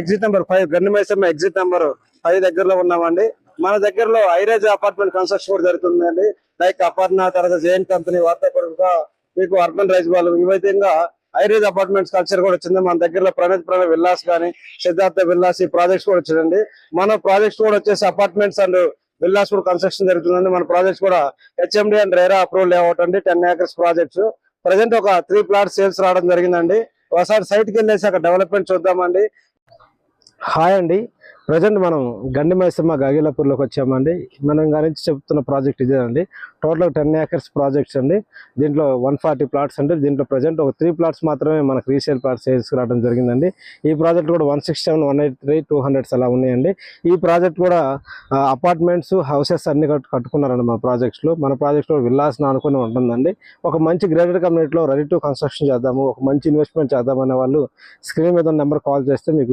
Exit number five Gannimaisamma exit number five దగ్గరలో ఉన్నామండి. మన దగ్గరలో ఐరేజ్ అపార్ట్మెంట్ కన్స్ట్రక్షన్ కూడా జరుగుతుందండి. లైక్ అపర్ణ తర్వాత జైన్ కంపెనీ వార్తాపరంగా మీకు అర్బన్ రైజ్ వాళ్ళు ఈ విధంగా ఐరేజ్ అపార్ట్మెంట్స్ కల్చర్ కూడా వచ్చింది. మన దగ్గరలో ప్రణీత్ ప్రణవ్ విల్లాస్ కానీ సిద్ధార్థ విల్లాస్ ఈ ప్రాజెక్ట్స్ కూడా వచ్చిందండి. మన ప్రాజెక్ట్స్ కూడా వచ్చేసి అపార్ట్మెంట్స్ అండ్ విల్లాస్ కూడా కన్స్ట్రక్షన్ జరుగుతుందండి. మన ప్రాజెక్ట్స్ కూడా H M D and RERA approval layout అండి. టెన్ ఏకర్స్ ప్రాజెక్ట్స్ ప్రజెంట్ ఒక త్రీ ప్లాట్ సేల్స్ రావడం జరిగిందండి. ఒకసారి సైట్కి వెళ్ళేసి అక్కడ డెవలప్మెంట్ చూద్దామండి. హాయ్ అండి. ప్రజెంట్ మనం గండి మైసమ్మ గాగిలాపూర్లోకి వచ్చామండి. మనం గురించి చెప్తున్న ప్రాజెక్ట్ ఇదేనండి. టోటల్ టెన్ ఏకర్స్ ప్రాజెక్ట్స్ అండి. దీంట్లో వన్ ఫార్టీ ప్లాట్స్ అండి. దీంట్లో ప్రజెంట్ ఒక త్రీ ప్లాట్స్ మాత్రమే మనకు రీసేల్ ప్లాట్స్ వేసుకురావడం జరిగిందండి. ఈ ప్రాజెక్ట్ కూడా one six seven one eight three two hundreds అలా ఉన్నాయండి. ఈ ప్రాజెక్ట్ కూడా అపార్ట్మెంట్స్ హౌసెస్ అన్ని కట్టుకున్నారండి మన ప్రాజెక్ట్స్లో. మన ప్రాజెక్ట్లో విల్లాస్ అనుకుని ఉంటుందండి. ఒక మంచి గ్రేడెడ్ కమ్యూనిటీలో రెడీ టు కన్స్ట్రక్షన్ చేద్దాము ఒక మంచి ఇన్వెస్ట్మెంట్ చేద్దామనే వాళ్ళు స్క్రీన్ మీద నెంబర్ కాల్ చేస్తే మీకు